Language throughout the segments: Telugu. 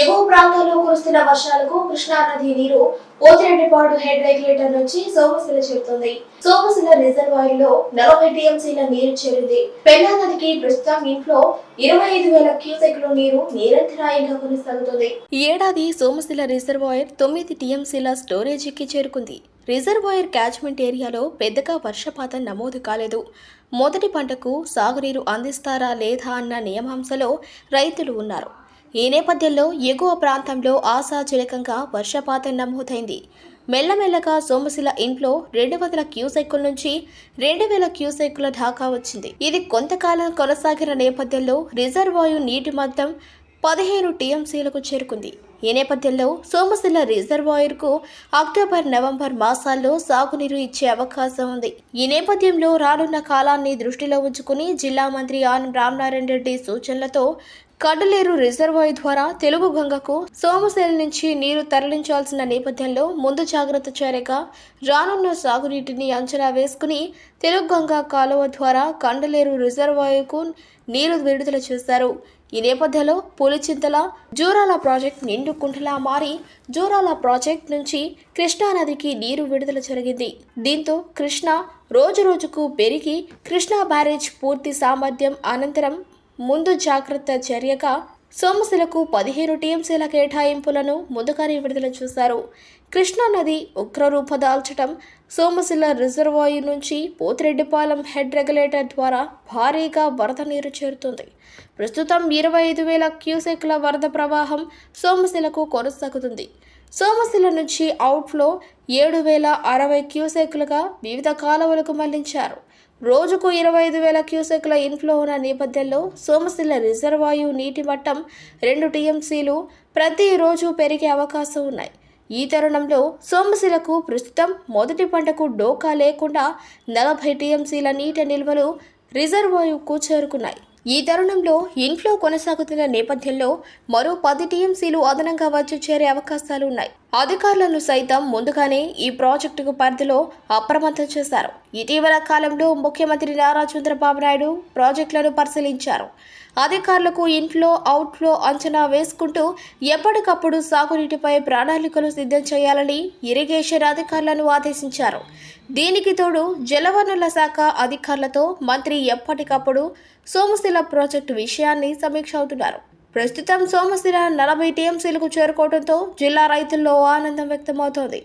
ఎగువ ప్రాంతాల్లో కురుస్తున్న వర్షాలకు కృష్ణా నది నీరు పోతిరెడ్డిపాడు హెడ్ రెగ్యులేటర్ నుంచి సోమశిల చేరుతుంది. సోమశిల రిజర్వాయర్లో నలభై టీఎంసీల నీరు చేరింది. పెన్నా నదికి ప్రస్తుతం ఇంట్లో ఇరవై ఐదు వేల క్యూసెక్ల నీరు నిరంతరాయంగా కొనసాగుతుంది. ఈ ఏడాది సోమశిల రిజర్వాయర్ తొమ్మిది టీఎంసీల స్టోరేజీకి చేరుకుంది. రిజర్వాయర్ క్యాచ్మెంట్ ఏరియాలో పెద్దగా వర్షపాతం నమోదు కాలేదు. మొదటి పంటకు సాగునీరు అందిస్తారా లేదా అన్న నియమాంశలో రైతులు ఉన్నారు. ఈ నేపథ్యంలో ఎగువ ప్రాంతంలో ఆశాజనకంగా వర్షపాతం నమోదైంది. మెల్లమెల్లగా సోమశిల ఇంట్లో రెండు వందల క్యూసెక్కుల నుంచి రెండు వేల క్యూసెక్కుల దాకా వచ్చింది. ఇది కొంతకాలం కొనసాగిన నేపథ్యంలో రిజర్వాయు నీటి మొత్తం పదిహేను టీఎంసీలకు చేరుకుంది. ఈ నేపథ్యంలో సోమశిల రిజర్వాయర్కు అక్టోబర్ నవంబర్ మాసాల్లో సాగునీరు ఇచ్చే అవకాశం ఉంది. ఈ నేపథ్యంలో రానున్న కాలాన్ని దృష్టిలో ఉంచుకుని జిల్లా మంత్రి ఆనం రామనారాయణ రెడ్డి సూచనలతో కడలేరు రిజర్వాయర్ ద్వారా తెలుగు గంగకు సోమశిల నుంచి నీరు తరలించాల్సిన నేపథ్యంలో ముందు జాగ్రత్త చర్యగా రానున్న సాగునీటిని అంచనా వేసుకుని తెలుగు గంగా కాలువ ద్వారా కండలేరు రిజర్వాయర్కు నీరు విడుదల చేశారు. ఈ నేపథ్యంలో పులిచింతల జూరాల ప్రాజెక్ట్ నిండు కుంటలా మారి జూరాల ప్రాజెక్ట్ నుంచి కృష్ణా నదికి నీరు విడుదల జరిగింది. దీంతో కృష్ణ రోజురోజుకు పెరిగి కృష్ణా బ్యారేజ్ పూర్తి సామర్థ్యం అనంతరం ముందు జాగ్రత్త చర్యగా సోమశిలకు పదిహేను టీఎంసీల కేటాయింపులను ముందుగానే విడుదల చేశారు. కృష్ణా నది ఉగ్రరూప దాల్చడం సోమశిల రిజర్వాయర్ నుంచి పోతిరెడ్డిపాలెం హెడ్ రెగ్యులేటర్ ద్వారా భారీగా వరద నీరు చేరుతుంది. ప్రస్తుతం ఇరవై ఐదు వేల క్యూసెక్ల వరద ప్రవాహం సోమశిలకు కొనసాగుతుంది. సోమశిల నుంచి అవుట్ఫ్లో ఏడు వేల అరవై క్యూసెక్లుగా వివిధ కాలువలకు మళ్ళించారు. రోజుకు ఇరవై ఐదు వేల క్యూసెక్ల ఇన్ఫ్లో ఉన్న నేపథ్యంలో సోమశిల రిజర్వాయు నీటి మట్టం రెండు టీఎంసీలు ప్రతిరోజు పెరిగే అవకాశం ఉన్నాయి. ఈ తరుణంలో సోమశిలకు ప్రస్తుతం మొదటి పంటకు డోకా లేకుండా నలభై టీఎంసీల నీటి నిల్వలు రిజర్వాయుకు చేరుకున్నాయి. ఈ తరుణంలో ఇన్ఫ్లో కొనసాగుతున్న నేపథ్యంలో మరో పది టీఎంసీలు అదనంగా వచ్చి చేరే అవకాశాలు ఉన్నాయి అధికారులను సైతం ముందుగానే ఈ ప్రాజెక్టుకు పరిధిలో అప్రమత్తం చేశారు. ఇటీవల కాలంలో ముఖ్యమంత్రి నారా చంద్రబాబు నాయుడు ప్రాజెక్టులను పరిశీలించారు. అధికారులకు ఇన్ఫ్లో అవుట్ఫ్లో అంచనా వేసుకుంటూ ఎప్పటికప్పుడు సాగునీటిపై ప్రణాళికలు సిద్ధం చేయాలని ఇరిగేషన్ అధికారులను ఆదేశించారు. దీనికి తోడు జలవనరుల శాఖ అధికారులతో మంత్రి ఎప్పటికప్పుడు సోమశిల ప్రాజెక్టు విషయాన్ని సమీక్ష అవుతున్నారు. ప్రస్తుతం సోమశిల నలభై టీఎంసీలకు చేరుకోవడంతో జిల్లా రైతుల్లో ఆనందం వ్యక్తమవుతోంది.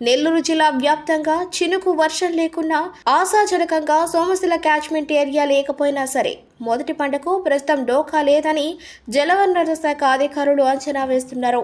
నెల్లూరు జిల్లా వ్యాప్తంగా చినుకు వర్షం లేకున్నా ఆశాజనకంగా సోమశిల క్యాచ్మెంట్ ఏరియా లేకపోయినా సరే మొదటి పంటకు ప్రస్తుతం డోకా లేదని జలవనరుల శాఖ అధికారులు అంచనా వేస్తున్నారు.